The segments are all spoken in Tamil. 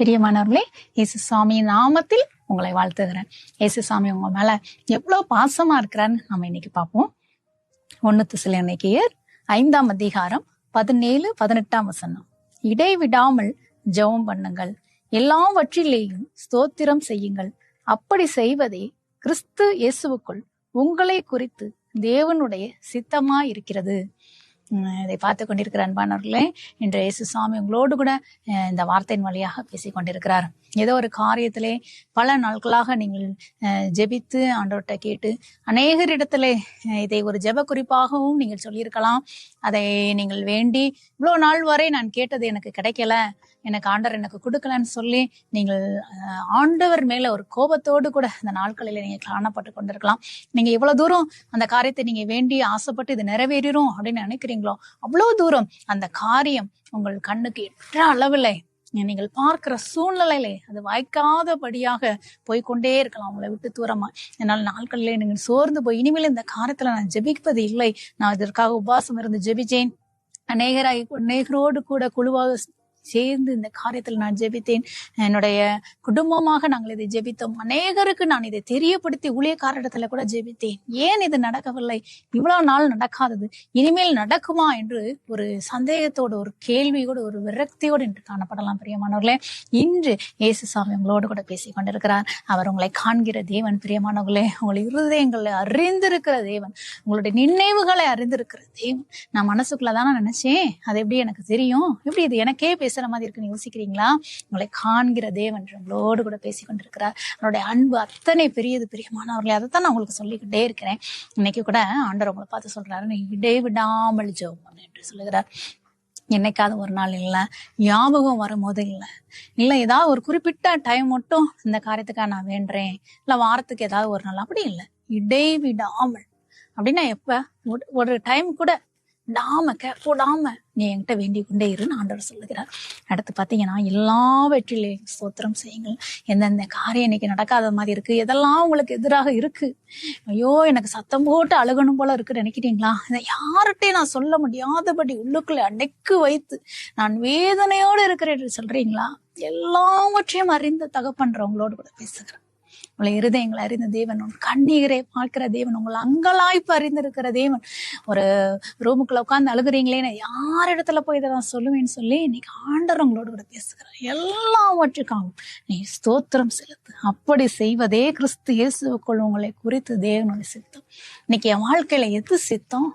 பிரியமானவர்களே இயேசு சுவாமி நாமத்தில் உங்களை வாழ்த்துகிறேன். இயேசு சாமி உங்க மேல எவ்வளவு பாசமா இருக்கிறான்னு நம்ம இன்னைக்கு பார்ப்போம். ஒன்னு சில இன்னைக்கியர் ஐந்தாம் அதிகாரம் பதினேழு பதினெட்டாம் வசனம். இடைவிடாமல் ஜெபம் பண்ணுங்கள். எல்லாவற்றிலேயும் ஸ்தோத்திரம் செய்யுங்கள். அப்படி செய்வதே கிறிஸ்து இயேசுவுக்குள் உங்களை குறித்து தேவனுடைய சித்தமா இருக்கிறது இதை பார்த்து கொண்டிருக்கிற அன்பானவர்களே இன்று இயேசு சுவாமி உங்களோடு கூட இந்த வார்த்தையின் வழியாக பேசிக் கொண்டிருக்கிறார். ஏதோ ஒரு காரியத்திலே பல நாட்களாக நீங்கள் ஜெபித்து ஆண்டவர்கிட்ட கேட்டு அநேகரிடத்திலே இதை ஒரு ஜெப குறிப்பாகவும் நீங்கள் சொல்லியிருக்கலாம். அதை நீங்கள் வேண்டி இவ்வளோ நாள் வரை நான் கேட்டது எனக்கு கிடைக்கல. எனக்கு ஆண்டவர் எனக்கு கொடுக்கலன்னு சொல்லி நீங்கள் ஆண்டவர் மேல ஒரு கோபத்தோடு கூட அந்த நாட்களில் நீங்க காணப்பட்டு கொண்டிருக்கலாம். நீங்க இவ்வளோ தூரம் அந்த காரியத்தை நீங்க வேண்டி ஆசைப்பட்டு இது நிறைவேறிடும் அப்படின்னு நினைக்கிறீங்களோ அவ்வளோ தூரம் அந்த காரியம் உங்கள் கண்ணுக்கு எற்ற அளவில் நீங்கள் பார்க்கிற சூழ்நிலையிலே அது வாய்க்காதபடியாக போய்க்கொண்டே இருக்கலாம். உங்களை விட்டு தூரமா. என்னால் நாட்களிலே நீங்கள் சோர்ந்து போய் இனிமேல் இந்த காரத்துல நான் ஜெபிப்பது இல்லை. நான் இதற்காக உபவாசம் இருந்து ஜெபிச்சேன். அநேகராய் அநேகரோடு கூட குழுவாக சேர்ந்து இந்த காரியத்தில் நான் ஜெபித்தேன். என்னுடைய குடும்பமாக நாங்கள் இதை ஜெபித்தோம். அநேகருக்கு நான் இதை தெரியப்படுத்தி ஊழியக்காரிடத்துல கூட ஜெபித்தேன். ஏன் இது நடக்கவில்லை? இவ்வளவு நாள் நடக்காதது. இனிமேல் நடக்குமா என்று ஒரு சந்தேகத்தோடு ஒரு கேள்வியோடு ஒரு விரக்தியோடு என்று காணப்படலாம் பிரியமானவர்களே. இன்று இயேசு சாமி உங்களோடு கூட பேசிக் கொண்டிருக்கிறார். அவர் உங்களை காண்கிற தேவன் பிரியமானவர்களே. உங்களை இருதயங்களை அறிந்திருக்கிற தேவன். உங்களுடைய நினைவுகளை அறிந்திருக்கிற தேவன். நான் மனசுக்குள்ள தானே நினைச்சேன். அது எப்படி எனக்கு தெரியும்? எப்படி இது எனக்கே பேசுற மாதிரி இருக்குன்னு யோசிக்கிறீங்களா? உங்களை காண்கிற தேவன் உங்களோடு கூட பேசி கொண்டிருக்கிறார் அவருடைய அன்பு அத்தனை பெரியது பிரியமானவர்களே அதைத்தான் நான் உங்களுக்கு சொல்லிக்கிட்டே இருக்கிறேன். இன்னைக்கு கூட ஆண்டவர் உங்களை பார்த்து சொல்றாரு நீ இடைவிடாமல் ஜெபம் என்று சொல்லுகிறார். என்னைக்காவது ஒரு நாள் இல்லை ஞாபகம் வரும்போது இல்லை இல்லை ஏதாவது ஒரு குறிப்பிட்ட டைம் மட்டும் இந்த காரியத்துக்காக நான் வேண்டுறேன் இல்லை வாரத்துக்கு ஏதாவது ஒரு நாள் அப்படி இல்லை. இடைவிடாமல் அப்படின்னா எப்ப? ஒரு- ஒரு டைம் கூட விடாம போடாம நீ என்கிட்ட வேண்டிக் கொண்டே இருன்னு ஆண்டவர் சொல்லுகிறார். அடுத்து பாத்தீங்கன்னா எல்லாவற்றிலையும் ஸ்தோத்திரம் செய்யுங்கள். எந்தெந்த காரியம் இன்னைக்கு நடக்காத மாதிரி இருக்கு? எதெல்லாம் உங்களுக்கு எதிராக இருக்கு? ஐயோ எனக்கு சத்தம் போட்டு அழுகணும் போல இருக்கு நினைக்கிறீங்களா? இதை யார்கிட்டயும் நான் சொல்ல முடியாதபடி உள்ளுக்குள்ள அடைக்கு வைத்து நான் வேதனையோடு இருக்கிறேன் சொல்றீங்களா? எல்லாவற்றையும் அறிந்த தகப்பன்றவங்களோடு கூட பேசுகிறேன் உங்களை இருதயங்களை அறிந்த தேவன் உன் கண்ணீரை பார்க்கிற தேவன் உங்களை அங்கலாய்ப்பு அறிந்திருக்கிற தேவன். ஒரு ரூமுக்குள்ள உட்கார்ந்து அழுகுறீங்களேன்னு யார் இடத்துல போய் இதை நான் சொல்லுவேன்னு சொல்லி இன்னைக்கு ஆண்டர் உங்களோட கூட பேசுகிறார். எல்லாவற்றுக்காகவும் நீ ஸ்தோத்திரம் செலுத்து. அப்படி செய்வதே கிறிஸ்து இயேசுக்குள் உங்களை குறித்து தேவனுடைய சித்தம். இன்னைக்கு என் வாழ்க்கையில எது சித்தம்?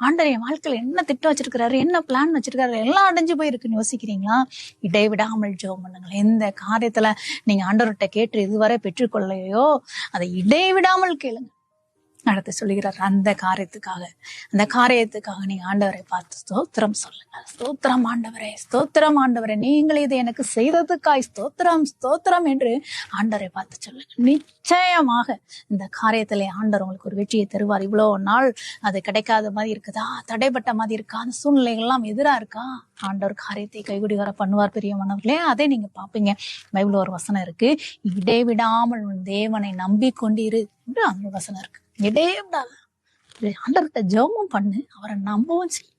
ஆண்டர் என் வாழ்க்கையில் என்ன திட்டம் வச்சிருக்கிறாரு என்ன பிளான் வச்சிருக்காரு எல்லாம் அடைஞ்சு போயிருக்குன்னு யோசிக்கிறீங்களா? இடைவிடாமல் ஜெபம் பண்ணுங்கள் எந்த காரியத்துல நீங்க ஆண்டவர்கிட்ட கேட்டு இதுவரை பெற்றுக்கொள்ளையோ அதை இடைவிடாமல் கேளுங்க. நடத்த சொல்லுகிறார். அந்த காரியத்துக்காக அந்த காரியத்துக்காக நீங்க ஆண்டவரை பார்த்து ஸ்தோத்திரம் சொல்லுங்க ஸ்தோத்திரம் ஆண்டவரே ஸ்தோத்திரம் ஆண்டவரே நீங்கள் இதை எனக்கு செய்ததுக்காய் ஸ்தோத்திரம் ஸ்தோத்திரம் என்று ஆண்டவரை பார்த்து சொல்லுங்க நிச்சயமாக இந்த காரியத்திலே ஆண்டவர் உங்களுக்கு ஒரு வெற்றியை தருவார். இவ்வளோ நாள் அது கிடைக்காத மாதிரி இருக்குதா? தடைப்பட்ட மாதிரி இருக்கா? அந்த சூழ்நிலைகள்லாம் எதிரா இருக்கா? ஆண்டவர் காரியத்தை கைகுடி வர பண்ணுவார் பெரிய மனவர்களே அதை நீங்க பாப்பீங்க பைபிள் ஒரு வசனம் இருக்கு. இடைவிடாமல் தேவனை நம்பிக்கொண்டிரு என்று அந்த வசனம் இருக்கு. இடைவிடாத ஆண்டவர்கிட்ட ஜெபமும் பண்ணு அவரை நம்பவும் செய்.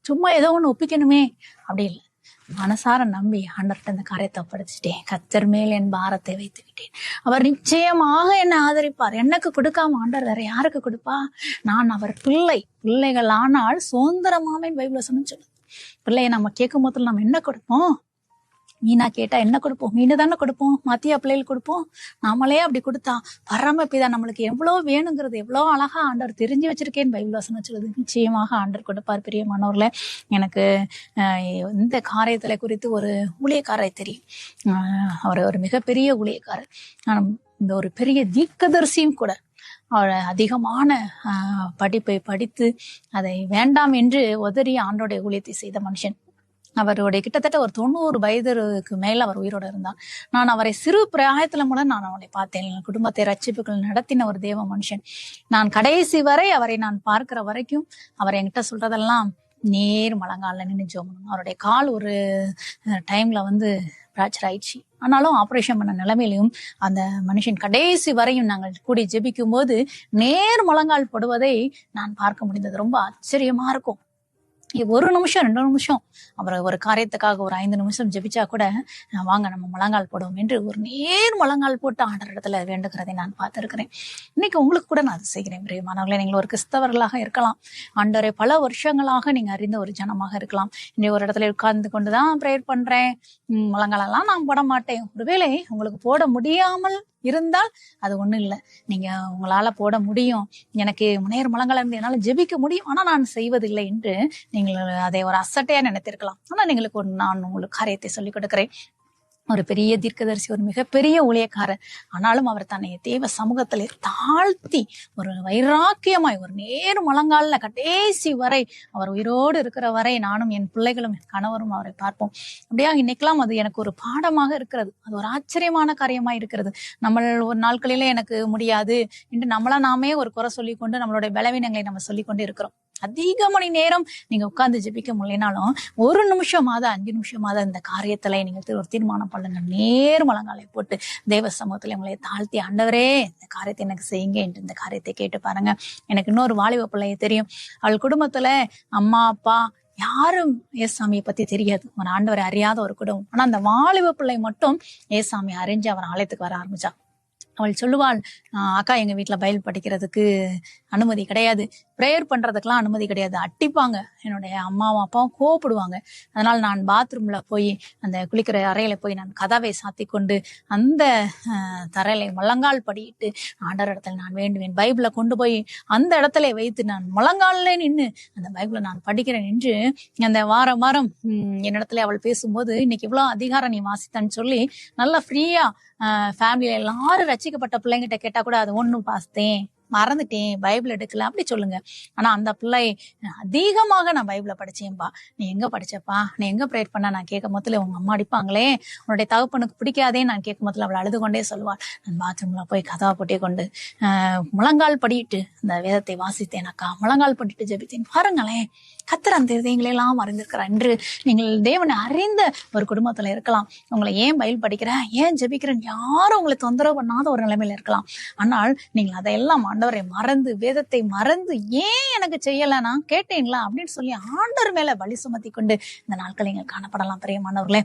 சும்மா ஏதோ ஒண்ணு ஒப்பிக்கணுமே. அப்படி இல்லை. மனசார நம்பி ஆண்டர்கிட்ட இந்த காரியத்தை ஒப்படைச்சிட்டேன். கத்தர் மேல் என் பாரத்தை வைத்துக்கிட்டேன் அவர் நிச்சயமாக என்னை ஆதரிப்பார். எனக்கு கொடுக்காம ஆண்டர் வேற யாருக்கு கொடுப்பா? நான் அவர் பிள்ளை. பிள்ளைகள் ஆனால் சுதந்திரமாமே பைபிள சொன்னு சொல்லுது. பிள்ளைய நம்ம கேட்கும் போதுல நம்ம என்ன கொடுப்போம்? மீனா கேட்டா என்ன கொடுப்போம்? மீன் தானே கொடுப்போம்? மத்திய பிள்ளைகள் கொடுப்போம்? நாமளே அப்படி கொடுத்தா பரமபிதா நம்மளுக்கு எவ்வளவு வேணுங்கிறது எவ்வளவு அழகா ஆண்டவர் தெரிஞ்சு வச்சிருக்கேன்னு பைபிள் வசனம் சொல்லுது நிச்சயமாக ஆண்டவர் கொடுப்பார் பெரிய பிரியமானவர்களே எனக்கு இந்த காரியத்துல குறித்து ஒரு ஊழியக்காரரை தெரியும். அவர் ஒரு மிகப்பெரிய ஊழியக்காரர். இந்த ஒரு பெரிய தீக்கதரிசியும் கூட. அவர் அதிகமான படிப்பை படித்து அதை வேண்டாம் என்று உதறி ஆண்டோடைய ஊழியத்தை செய்த மனுஷன். அவருடைய கிட்டத்தட்ட ஒரு தொண்ணூறு வயதுக்கு மேல அவர் உயிரோட இருந்தார். நான் அவரை சிறு பிராயத்துல கூட நான் அவனை பார்த்தேன். என் குடும்பத்தை ரட்சிப்புகள் நடத்தின ஒரு தேவ மனுஷன். நான் கடைசி வரை அவரை நான் பார்க்கிற வரைக்கும் அவர் என்கிட்ட சொல்றதெல்லாம் நேர் மலங்கால நின்று ஜோமணும் அவருடைய கால் ஒரு டைம்ல வந்து பிராக்சர் ஆயிடுச்சு. ஆனாலும் ஆபரேஷன் பண்ண நிலைமையிலையும் அந்த மனுஷன் கடைசி வரையும் நாங்கள் கூடி ஜெபிக்கும் போது நேர் முழங்கால் படுவதை நான் பார்க்க முடிந்தது. ரொம்ப ஆச்சரியமா இருக்கும். ஒரு நிமிஷம் ரெண்டு நிமிஷம். அப்புறம் ஒரு காரியத்துக்காக ஒரு ஐந்து நிமிஷம் ஜெபிச்சா கூட வாங்க நம்ம முழங்கால் போடுவோம் என்று ஒரு நேர் முழங்கால் போட்டு ஆண்டர் இடத்துல வேண்டுகிறதை நான் பார்த்துருக்கிறேன். இன்னைக்கு உங்களுக்கு கூட நான் அதை செய்கிறேன் பிரியமானவர்களே. நீங்கள் ஒரு கிறிஸ்தவர்களாக இருக்கலாம். ஆண்டவரை பல வருஷங்களாக நீங்கள் அறிந்த ஒரு ஜனமாக இருக்கலாம். இன்னைக்கு ஒரு இடத்துல உட்கார்ந்து கொண்டுதான் ப்ரேயர் பண்ணுறேன் முழங்காலெல்லாம் நான் போட மாட்டேன். ஒருவேளை உங்களுக்கு போட முடியாமல் இருந்தால் அது ஒண்ணும் இல்லை. நீங்க உங்களால போட முடியும். எனக்கு முனையர் முழங்கால இருந்து என்னால ஜெபிக்க முடியும். ஆனா நான் செய்வதில்லை என்று நீங்கள் அதை ஒரு அசட்டையா நினைத்திருக்கலாம். ஆனா நீங்களுக்கு ஒரு நான் உங்களுக்கு காரியத்தை சொல்லிக் கொடுக்கிறேன். ஒரு பெரிய தீர்க்கதரிசி ஒரு மிகப்பெரிய ஊழியக்காரர். ஆனாலும் அவர் தன்னை தேவ சமூகத்திலே தாழ்த்தி ஒரு வைராக்கியமாய் ஒரு நேர் மலங்காலில் கடைசி வரை அவர் உயிரோடு இருக்கிற வரை நானும் என் பிள்ளைகளும் என் கணவரும் அவரை பார்ப்போம். அப்படியா இன்னைக்கெல்லாம் அது எனக்கு ஒரு பாடமாக இருக்கிறது. அது ஒரு ஆச்சரியமான காரியமாக இருக்கிறது. நம்ம ஒரு நாட்களிலே எனக்கு முடியாது என்று நம்மளா நாமே ஒரு குறை சொல்லிக்கொண்டு நம்மளுடைய பலவீனங்களை நம்ம சொல்லிக்கொண்டு இருக்கிறோம். அதிக மணி நேரம் நீங்க உட்கார்ந்து ஜெபிக்க முடியலனாலும் ஒரு நிமிஷமாவது அஞ்சு நிமிஷமாவது இந்த காரியத்துல நீங்க ஒரு தீர்மானம் பண்ணுங்க. நேர் மலங்காலை போட்டு தேவ சமூகத்துல உங்களை தாழ்த்தி ஆண்டவரே இந்த காரியத்தை எனக்கு செய்யுங்க என்று இந்த காரியத்தை கேட்டு பாருங்க. எனக்கு இன்னொரு வாலிப பிள்ளைய தெரியும். அவள் குடும்பத்துல அம்மா அப்பா யாரும் ஏசாமியை பத்தி தெரியாது. அவன் ஆண்டவரை அறியாத ஒரு குடும்பம். ஆனா அந்த வாலிப பிள்ளை மட்டும் ஏசாமி அறிஞ்சு அவன் ஆலயத்துக்கு வர ஆரம்பிச்சா. அவள் சொல்லுவாள் அக்கா எங்க வீட்டுல பயல் படிக்கிறதுக்கு அனுமதி கிடையாது. ப்ரேயர் பண்றதுக்கெல்லாம் அனுமதி கிடையாது. அட்டிப்பாங்க. என்னுடைய அம்மாவும் அப்பாவும் கோவப்படுவாங்க. அதனால நான் பாத்ரூம்ல போய் அந்த குளிக்கிற அறையில போய் நான் கதவை சாத்தி கொண்டு அந்த ஆஹ், தரையில முழங்கால் படியிட்டு ஆண்டர் இடத்துல நான் வேண்டுவேன். பைபிளை கொண்டு போய் அந்த இடத்துல வைத்து நான் முழங்கால்ல நின்று அந்த பைபிளை நான் படிக்கிறேன் என்று அந்த வாரம் வாரம் என்னிடத்துல அவள் பேசும்போது இன்னைக்கு இவ்வளவு அதிகாரம் நீ வாசித்தான்னு சொல்லி நல்லா ஃப்ரீயா ஃபேமிலியில எல்லாரும் ரசிக்கப்பட்ட பிள்ளைங்கிட்ட கேட்டா கூட அது ஒண்ணும் பார்த்தேன் மறந்துட்டேன் பைபிள் எடுக்கல அப்படி சொல்லுங்க. ஆனா அந்த பிள்ளை அதிகமாக நான் பைபிளை படிச்சேன்பா. நீ எங்க படிச்சப்பா? நீ எங்க ப்ரேயர் பண்ண? நான் கேட்கும் போதுல உங்க அம்மா அடிப்பாங்களே. உன்னுடைய தகப்பனுக்கு பிடிக்காதே நான் கேட்கும் போதுல அவளை அழுது கொண்டே சொல்லுவாள் நான் பாத்ரூம்ல போய் கதவை போட்டே கொண்டு முழங்கால் படிட்டு இந்த வேதத்தை வாசித்தேன் அக்கா. முழங்கால் படிட்டு ஜெபித்தேன். பாருங்களேன். கத்தர் அந்த இதயங்களெல்லாம் அறிந்திருக்கிறார். என்று நீங்கள் தேவனை அறிந்த ஒரு குடும்பத்துல இருக்கலாம். உங்களை ஏன் பயில் படிக்கிற? ஏன் ஜெபிக்கிறேன் யாரும் உங்களை தொந்தரவு பண்ணாத ஒரு நிலைமையில இருக்கலாம். ஆனால் நீங்கள் அதையெல்லாம் ஆண்டவரை மறந்து வேதத்தை மறந்து ஏன் எனக்கு செய்யலைனா கேட்டீங்களா அப்படின்னு சொல்லி ஆண்டவர் மேல வழி சுமத்தி கொண்டு இந்த நாட்கள் நீங்கள் காணப்படலாம். பிரியமானவர்களே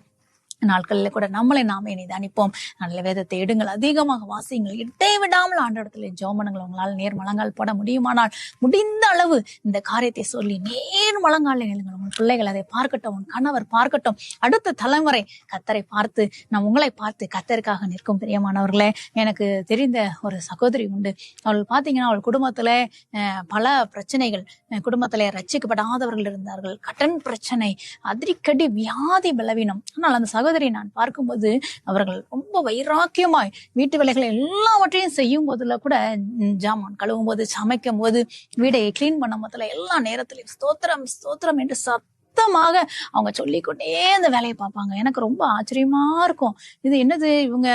நாட்களில் கூட நம்மளை நாமே நிதானிப்போம். நல்ல வேதத்தை எடுங்கள். அதிகமாக வாசியுங்கள். இடை விடாமல் ஆண்டவரத்தில் ஜோமனங்கள். உங்களால் நேர் மலங்கால் போட முடியுமானால் முடிந்த அளவு இந்த காரியத்தை சொல்லி நேர் மலங்கால நிலுங்கள் உங்கள் பிள்ளைகள் அதை பார்க்கட்டும். உன் கணவர் பார்க்கட்டும். அடுத்த தலைமுறை கத்தரை பார்த்து நான் உங்களை பார்த்து கத்தருக்காக நிற்கும் பிரியமானவர்களே எனக்கு தெரிந்த ஒரு சகோதரி உண்டு. அவள் பார்த்தீங்கன்னா அவள் குடும்பத்துல பல பிரச்சனைகள் அஹ், ரச்சிக்கப்படாதவர்கள் இருந்தார்கள். கடன் பிரச்சனை அடிக்கடி வியாதி பலவீனம். ஆனால் அந்த சகோதரி நான் பார்க்கும்போது அவர்கள் ரொம்ப வைராக்கியமாய் வீட்டு வேலைகளை எல்லாவற்றையும் செய்யும் போதுல கூட ஜாமான் கழுவும் போது சமைக்கும் போது வீடை கிளீன் பண்ணும் போதுல எல்லா நேரத்திலையும் ஸ்தோத்திரம் ஸ்தோத்திரம் என்று சத்தமாக அவங்க சொல்லிக்கொண்டே அந்த வேலையை பார்ப்பாங்க. எனக்கு ரொம்ப ஆச்சரியமா இருக்கும். இது என்னது இவங்க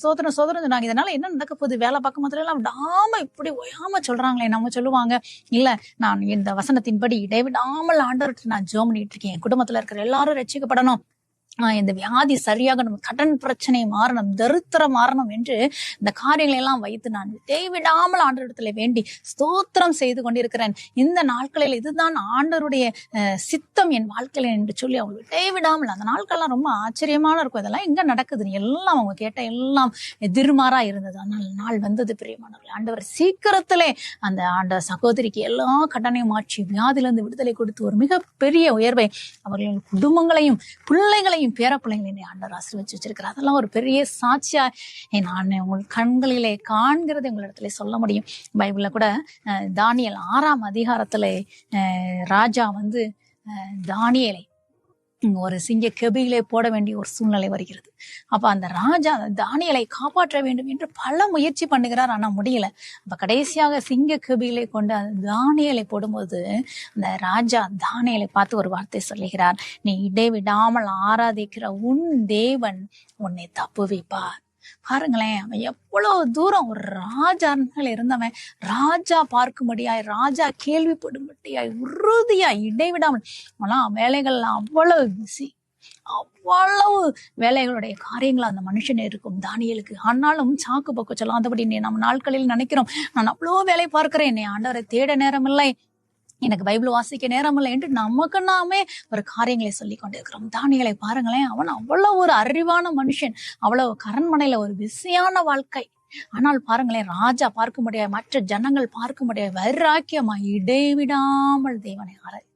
சோதனை சோதனை நாங்கள் சொன்னாங்க. இதனால என்ன நடக்க போகுது? வேலை பார்க்கும் போதுல எல்லாம் விடாம இப்படி ஒயாம சொல்றாங்களே நம்ம சொல்லுவாங்க. இல்ல நான் இந்த வசனத்தின்படி இடைவிடாமல் ஆண்டவர்கிட்ட நான் ஜோம் பண்ணிட்டு இருக்கேன். என் குடும்பத்துல இருக்கிற எல்லாரும் ரசிக்கப்படணும் இந்த வியாதி சரியாக நம்ம கடன் பிரச்சனை மாறணும் தரித்திரம் மாறணும் என்று இந்த காரியங்களை எல்லாம் வைத்து நான் தேவிடாமல் ஆண்டவரிடத்துல வேண்டி ஸ்தோத்திரம் செய்து கொண்டிருக்கிறேன். இந்த நாட்களில் இதுதான் ஆண்டவருடைய சித்தம் என் வாழ்க்கையில் என்று சொல்லி அவங்க தேவிடாமல் அந்த நாட்கள்லாம் ரொம்ப ஆச்சரியமான இருக்கும். இதெல்லாம் எங்க நடக்குது? எல்லாம் அவங்க கேட்ட எல்லாம் எதிர்மாறா இருந்தது. ஆனால் நாள் வந்தது பிரியமானவர்கள். ஆண்டவர் சீக்கிரத்திலே அந்த ஆண்ட சகோதரிக்கு எல்லா கடனையும் மாற்றி வியாதியிலிருந்து விடுதலை கொடுத்து ஒரு மிகப்பெரிய உயர்வை அவர்களின் குடும்பங்களையும் பிள்ளைகளையும் என் பேர பிள்ளைங்களையும் ஆண்டவர் ஆசீர்வச்சு வச்சிருக்கிறார். அதெல்லாம் ஒரு பெரிய சாட்சியா நான் உங்கள் கண்களிலே காண்கிறதை உங்களிடத்துல சொல்ல முடியும். பைபிள்ல கூட தானியல் ஆறாம் அதிகாரத்துல அஹ், ராஜா வந்து அஹ், இங்க ஒரு சிங்க கெபியிலே போட வேண்டிய ஒரு சூழ்நிலை வருகிறது. அப்ப அந்த ராஜா தானியலை காப்பாற்ற வேண்டும் என்று பல முயற்சி பண்ணுகிறார் ஆனா முடியல. அப்ப கடைசியாக சிங்க கெபிகளை கொண்டு அந்த தானியலை போடும்போது அந்த ராஜா தானியலை பார்த்து ஒரு வார்த்தை சொல்லுகிறார். நீ இடைவிடாமல் ஆராதிக்கிற உன் தேவன் உன்னை தப்புவிப்பார். பாருங்களேன் அவன் எவ்வளவு தூரம் ஒரு ராஜான்கள் இருந்தவன் ராஜா பார்க்கும்படியாய் ராஜா கேள்விப்படும்படியாய் உறுதியாய் இடைவிடாமல் அவெல்லாம் வேலைகள்ல அவ்வளவு பிஸி அவ்வளவு வேலைகளுடைய காரியங்கள் அந்த மனுஷன் இருக்கும். தானியலுக்கு ஆனாலும் சாக்கு பக்கம் சொல்லாதபடி அந்தபடி நம்ம நாட்களில் நினைக்கிறோம். நான் அவ்வளோ வேலை பார்க்கிறேன். என்னை ஆண்டவரை தேட நேரம் இல்லை எனக்கு பைபிள் வாசிக்க நேரம் இல்லை என்று நமக்கு நாமே ஒரு காரியங்களை சொல்லி கொண்டிருக்கிறோம். தானியலை பாருங்களேன் அவன் அவ்வளவு ஒரு அறிவான மனுஷன் அவ்வளவு கரண்மனையில ஒரு பிஸியான வாழ்க்கை. ஆனால் பாருங்களேன் ராஜா பார்க்க முடியாது மற்ற ஜனங்கள் பார்க்க முடியாது வைராக்கியமா இடைவிடாமல் தேவனை ஆராதித்தார்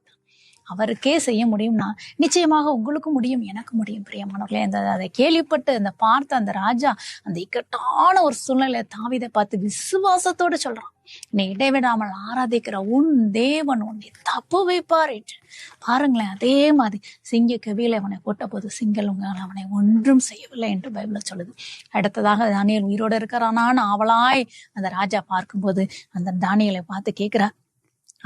அவருக்கே செய்ய முடியும்னா நிச்சயமாக உங்களுக்கும் முடியும் எனக்கு முடியும் பிரியமானவர்களே. அந்த அதை கேள்விப்பட்டு அந்த பார்த்த அந்த ராஜா அந்த இக்கட்டான ஒரு சூழ்நிலையை தாவிதை பார்த்து விசுவாசத்தோடு சொல்றான். நீ இடைவிடாமல் ஆராதிக்கிற உன் தேவன் உன்னை தப்பு வைப்பார் என்று. பாருங்களேன் அதே மாதிரி சிங்க கவியில அவனை போட்ட போது சிங்கல் உங்களால் அவனை ஒன்றும் செய்யவில்லை என்று பைபிள சொல்லுது. அடுத்ததாக தானியல் உயிரோடு இருக்கிறானான்னு அவளாய் அந்த ராஜா பார்க்கும்போது அந்த தானியலை பார்த்து கேட்கிறா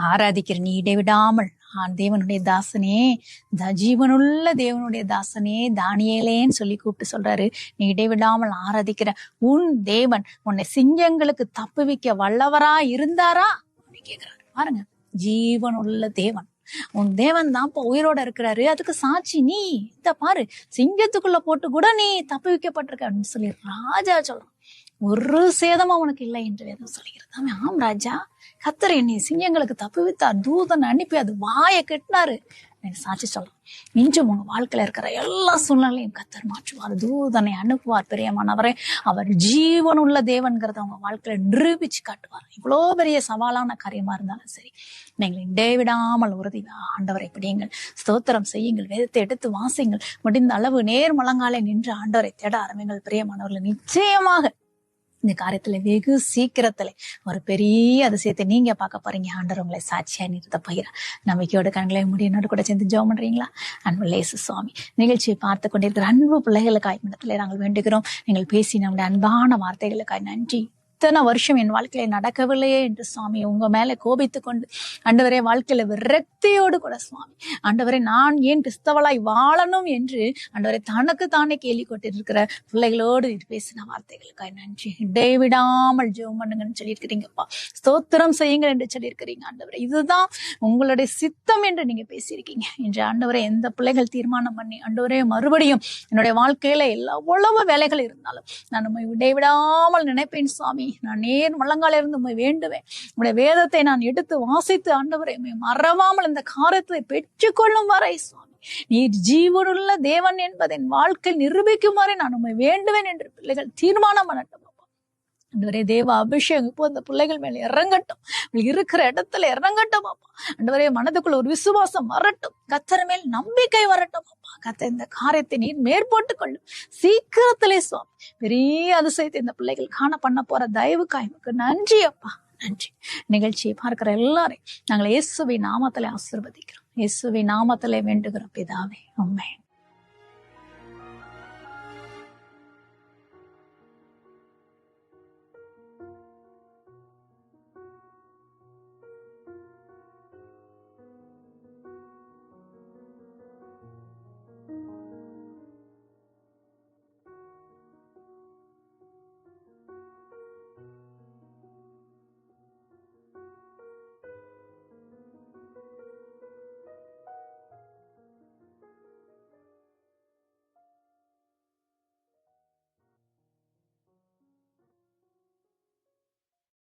ஆராதிக்கிற நீ இடைவிடாமல் ஆண் தேவனுடைய தாசனே த ஜீவனுள்ள தேவனுடைய தாசனே தானியலேன்னு சொல்லி கூப்பிட்டு சொல்றாரு. நீ இடைவிடாமல் ஆராதிக்கிற உன் தேவன் உன்னை சிங்கங்களுக்கு தப்புவிக்க வல்லவரா இருந்தாரா? அப்படின்னு கேக்குறாரு. பாருங்க ஜீவனுள்ள தேவன். உன் தேவன் தான் இப்ப உயிரோட இருக்கிறாரு. அதுக்கு சாட்சி நீ. இந்த பாரு சிங்கத்துக்குள்ள போட்டு கூட நீ தப்புவிக்கப்பட்டிருக்க அப்படின்னு சொல்லி ராஜா சொல்றான். ஒரு சேதமும் அவனுக்கு இல்லை என்று வேதம் சொல்கிறது. ஆமா, ஆம் ராஜா. கத்தர் என்னை சிங்கங்களுக்கு தப்புவித்தார். தூதன் அனுப்பி அது வாயை கெட்டினாரு. எனக்கு சாட்சி சொல்லலாம் இன்றும் உங்க வாழ்க்கையில இருக்கிற எல்லா சூழ்நிலையும் கத்தர் மாற்றுவார் தூதனை அனுப்புவார் பிரியமானவரே. அவர் ஜீவனுள்ள தேவன்கிறத அவங்க வாழ்க்கையில நிரூபிச்சு காட்டுவார். இவ்வளோ பெரிய சவாலான காரியமா இருந்தாலும் சரி நீங்கள் இடைவிடாமல் உறுதி ஆண்டவரை பிடியுங்கள். ஸ்தோத்திரம் செய்யுங்கள். வேதத்தை எடுத்து வாசியுங்கள் முடிந்த அளவு நேர் முழங்காலே நின்று ஆண்டவரை தேட ஆரம்பிங்கள். பிரியமானவர்கள் நிச்சயமாக இந்த காரியத்துல வெகு சீக்கிரத்துல ஒரு பெரிய அதிசயத்தை நீங்க பார்க்க போறீங்க. ஆண்டவர் உங்களை சாட்சியா நிறுத்த போகிற நம்பிக்கையோட கண்களை முடி என்னோட கூட சேர்ந்து ஜோம் பண்றீங்களா? அன்பு லேசு சுவாமி நிகழ்ச்சியை பார்த்து கொண்டிருக்கிற அன்பு பிள்ளைகளுக்காய் இடத்துல நாங்கள் வேண்டுகிறோம். நீங்கள் பேசி நம்முடைய அன்பான வார்த்தைகளுக்காய் நன்றி. இத்தனை வருஷம் என் வாழ்க்கையில நடக்கவில்லையே என்று சுவாமி. உங்க மேல கோபித்து கொண்டு ஆண்டவரே வாழ்க்கையில விரக்தியோடு கூட சுவாமி. ஆண்டவரே நான் ஏன் கிறிஸ்தவளாய் வாழணும் என்று ஆண்டவரை தனக்கு தானே கேள்வி கொண்டிருக்கிற பிள்ளைகளோடு பேசின வார்த்தைகளுக்காக நன்றி. இடைவிடாமல் ஜெபம் பண்ணுங்கன்னு சொல்லியிருக்கிறீங்கப்பா. ஸ்தோத்திரம் செய்யுங்கள் என்று சொல்லியிருக்கிறீங்க ஆண்டவரை. இதுதான் உங்களுடைய சித்தம் என்று நீங்க பேசியிருக்கீங்க. என்று ஆண்டவரை எந்த பிள்ளைகள் தீர்மானம் பண்ணி ஆண்டவரே மறுபடியும் என்னுடைய வாழ்க்கையில எல்லா எவ்வளவு வேலைகள் இருந்தாலும் நான் உண்மை இடைவிடாமல் நினைப்பேன் சுவாமி. நான் நேர் முழங்கால இருந்து உண்மை வேண்டுவேன். உங்களுடைய வேதத்தை நான் எடுத்து வாசித்து ஆண்டவரை மறவாமல் இந்த காரியத்தை பெற்றுக்கொள்ளும் வரை சுவாமி. நீர் ஜீவனுள்ள தேவன் என்பதை என் வாழ்க்கை நிரூபிக்கும் வரை நான் உண்மை வேண்டுவேன் என்று பிள்ளைகள் தீர்மானம் பண்ணட்டும். அப்பா. தேவ அபிஷேகம். இப்போ அந்த பிள்ளைகள் மேல இறங்கட்டும். இருக்கிற இடத்துல இறங்கட்டும் அப்பா. ஆண்டவரே மனதுக்குள்ள ஒரு விசுவாசம் வரட்டும். கத்தர் மேல் நம்பிக்கை வரட்டும் அப்பா. கத்த இந்த காரியத்தை நீர் மேற்போட்டு கொள்ளும் சீக்கிரத்திலே சுவாமி. பெரிய அதிசயத்தை இந்த பிள்ளைகள் காண பண்ண போற தயவு காய்முக்கு நன்றி அப்பா. நன்றி. நிகழ்ச்சியை பார்க்கிற எல்லாரையும் நாங்கள் இயேசுவை நாமத்திலே ஆசீர்வதிக்கிறோம். இயேசுவை நாமத்திலே வேண்டுகிறோம் பிதாவே. உண்மை